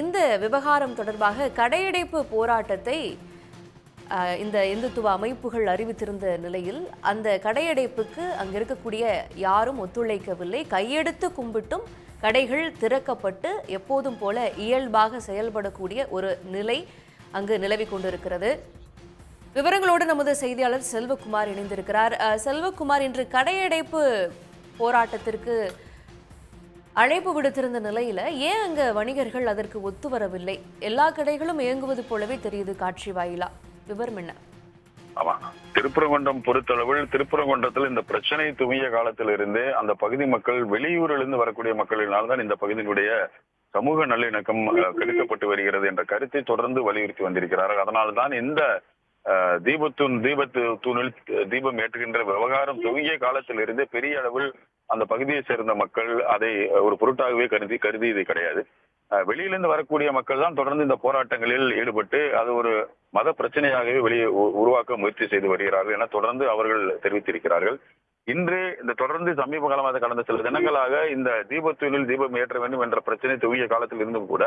இந்த விவகாரம் தொடர்பாக கடையடைப்பு போராட்டத்தை இந்த இந்துத்துவ அமைப்புகள் அறிவித்திருந்த நிலையில் அந்த கடையடைப்புக்கு அங்க இருக்கக்கூடிய யாரும் ஒத்துழைக்கவில்லை. கையெடுத்து கும்பிட்டும் கடைகள் திறக்கப்பட்டு எப்போதும் போல இயல்பாக செயல்படக்கூடிய ஒரு நிலை அங்கு நிலவி கொண்டிருக்கிறது. விவரங்களோடு நமது செய்தியாளர் செல்வகுமார் இணைந்திருக்கிறார். செல்வகுமார் இன்று கடையடைப்பு போராட்டத்திற்கு அழைப்பு விடுத்திருந்த நிலையில ஏன் அங்க வணிகர்கள் அதற்கு ஒத்து வரவில்லை? எல்லா கடைகளும் இயங்குவது போலவே தெரியுது காட்சி வாயிலா. விவரம் என்ன? ஆமா. திருப்பரங்குன்றம் பொறுத்தளவில் திருப்புரங்குன்றத்தில் இந்த பிரச்சனை துவங்கிய காலத்திலிருந்தே அந்த பகுதி மக்கள் வெளியூரிலிருந்து வரக்கூடிய மக்களினால்தான் இந்த பகுதியினுடைய சமூக நல்லிணக்கம் அஹ், கெடுக்கப்பட்டு வருகிறது என்ற கருத்தை தொடர்ந்து வலியுறுத்தி வந்திருக்கிறார்கள். அதனால்தான் இந்த அஹ், தீபத்தூண் தீபத்து தூணில் தீபம் ஏற்றுகின்ற விவகாரம் துவங்கிய காலத்திலிருந்தே பெரிய அளவில் அந்த பகுதியை சேர்ந்த மக்கள் அதை ஒரு பொருட்டாகவே கருதி கருதியது கிடையாது. வெளியிலிருந்து வரக்கூடிய மக்கள் தான் தொடர்ந்து இந்த போராட்டங்களில் ஈடுபட்டு அது ஒரு மத பிரச்சனையாகவே வெளியே உ- உருவாக்க முயற்சி செய்து வருகிறார்கள் என தொடர்ந்து அவர்கள் தெரிவித்திருக்கிறார்கள். இன்று இந்த தொடர்ந்து சமீப காலமாக கடந்த சில தினங்களாக இந்த தீபத்தூரில் தீபம் ஏற்ற வேண்டும் என்ற பிரச்சனை துவங்கிய காலத்தில் இருந்தும் கூட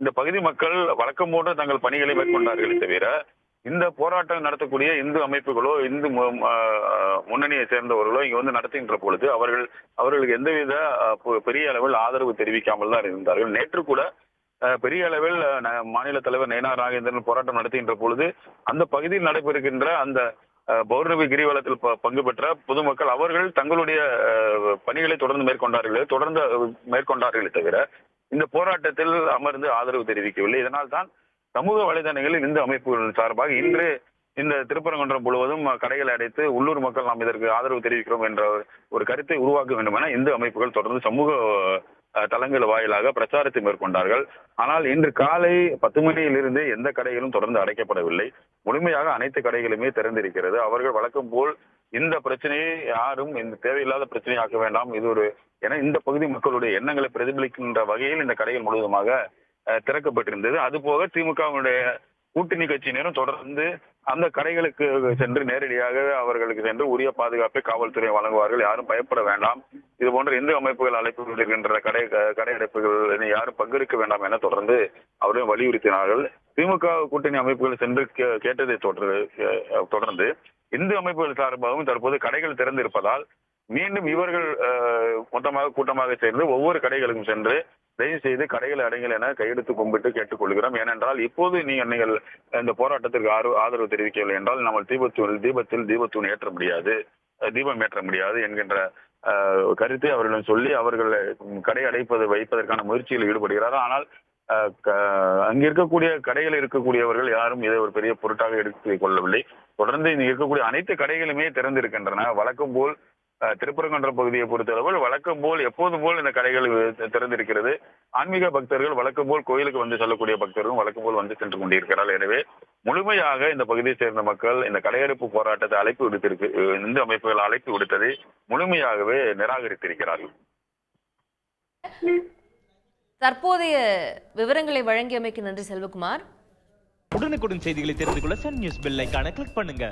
இந்த பகுதி மக்கள் வழக்கம் போன்று தங்கள் பணிகளை மேற்கொண்டார்களே தவிர இந்த போராட்டம் நடத்தக்கூடிய இந்து அமைப்புகளோ இந்து முன்னணியை சேர்ந்தவர்களோ இங்க வந்து நடத்துகின்ற பொழுது அவர்கள் அவர்களுக்கு எந்தவித பெரிய அளவில் ஆதரவு தெரிவிக்காமல் தான் இருந்தார்கள். நேற்று கூட பெரிய அளவில் மாநில தலைவர் நயனா நாகேந்திரன் போராட்டம் நடத்துகின்ற பொழுது அந்த பகுதியில் நடைபெறுகின்ற அந்த ஆஹ் பௌர்ணமி கிரிவலத்தில் ப- பங்கு பெற்ற பொதுமக்கள் அவர்கள் தங்களுடைய பணிகளை தொடர்ந்து மேற்கொண்டார்களே தொடர்ந்து மேற்கொண்டார்களே தவிர இந்த போராட்டத்தில் அமர்ந்து ஆதரவு தெரிவிக்கவில்லை. இதனால் தான் சமூக வலைதளங்களில் இந்த அமைப்புகள் சார்பாக இன்று இந்த திருப்பரங்குன்றம் முழுவதும் கடைகளை அடைத்து உள்ளூர் மக்கள் நாம் இதற்கு ஆதரவு தெரிவிக்கிறோம் என்ற ஒரு கருத்தை உருவாக்க வேண்டும் என இந்து அமைப்புகள் தொடர்ந்து சமூக தளங்கள் வாயிலாக பிரச்சாரத்தை மேற்கொண்டார்கள். ஆனால் இன்று காலை பத்து மணியிலிருந்து எந்த கடைகளும் தொடர்ந்து அடைக்கப்படவில்லை. முழுமையாக அனைத்து கடைகளுமே திறந்திருக்கிறது. அவர்கள் வழக்கம் போல் இந்த பிரச்சனையை யாரும் இந்த தேவையில்லாத பிரச்சனையாக்க வேண்டாம். இது ஒரு என இந்த பகுதி மக்களுடைய எண்ணங்களை பிரதிபலிக்கின்ற வகையில் இந்த கடைகள் முழுவதுமாக திறக்கப்பட்டிருந்தது. அதுபோக திமுகவினுடைய கூட்டணி கட்சியினரும் தொடர்ந்து அந்த கடைகளுக்கு சென்று நேரடியாக அவர்களுக்கு சென்று உரிய பாதுகாப்பை காவல்துறை வழங்குவார்கள். யாரும் பயப்பட வேண்டாம். இது போன்ற இந்து அமைப்புகள் அழைப்பு விடுகின்ற கடை கடையடைப்புகள் யாரும் பங்கெடுக்க வேண்டாம் என தொடர்ந்து அவர்கள் வலியுறுத்தினார்கள். திமுக கூட்டணி அமைப்புகள் சென்று கேட்டதை தொடர் தொடர்ந்து இந்து அமைப்புகள் சார்பாகவும் தற்போது கடைகள் திறந்திருப்பதால் மீண்டும் இவர்கள் மொத்தமாக கூட்டமாக சேர்ந்து ஒவ்வொரு கடைகளுக்கும் சென்று தயவு செய்து கடைகளை அடைங்கள் என கையெழுத்து கும்பிட்டு கேட்டுக்கொள்கிறோம். ஏனென்றால் இப்போது நீங்கள் நீங்கள் இந்த போராட்டத்திற்கு ஆறு- ஆதரவு தெரிவிக்கவில்லை என்றால் நம்ம தீபத்தூள் தீபத்தில் தீபத்தூண் ஏற்ற முடியாது தீபம் ஏற்ற முடியாது என்கின்ற கருத்தை அவர்களிடம் சொல்லி அவர்கள் கடை அடைப்பது வைப்பதற்கான முயற்சியில் ஈடுபடுகிறார். ஆனால் அங்க இருக்கக்கூடிய கடைகள் இருக்கக்கூடியவர்கள் யாரும் இதை ஒரு பெரிய பொருட்டாக எடுத்துக் கொள்ளவில்லை. தொடர்ந்து இங்க இருக்கக்கூடிய அனைத்து கடைகளுமே திறந்திருக்கின்றன. வழக்கம் போல் திருப்பரங்குன்றம் பகுதியை பொறுத்தளவில் வழக்கம் போல் எப்போதும் போல் இந்த கடைகள் திறந்திருக்கிறது. ஆன்மீக பக்தர்கள் வழக்கம் போல் கோயிலுக்கு வந்து செல்லக்கூடிய பக்தர்களும் வழக்கம் போல் வந்து சென்று கொண்டிருக்கிறார்கள். எனவே முழுமையாக இந்த பகுதியை சேர்ந்த மக்கள் இந்த கடையெடுப்பு போராட்டத்தை அழைப்பு விடுத்திருக்கு இந்து அமைப்புகள் அழைப்பு விடுத்ததை முழுமையாகவே நிராகரித்திருக்கிறார்கள். தற்போதைய விவரங்களை வழங்கியமைக்கு நன்றி செல்வகுமார். உடனுக்குடன் செய்திகளை தெரிந்து கொள்ள சன் நியூஸ் பெல் ஐகானை கிளிக் பண்ணுங்க.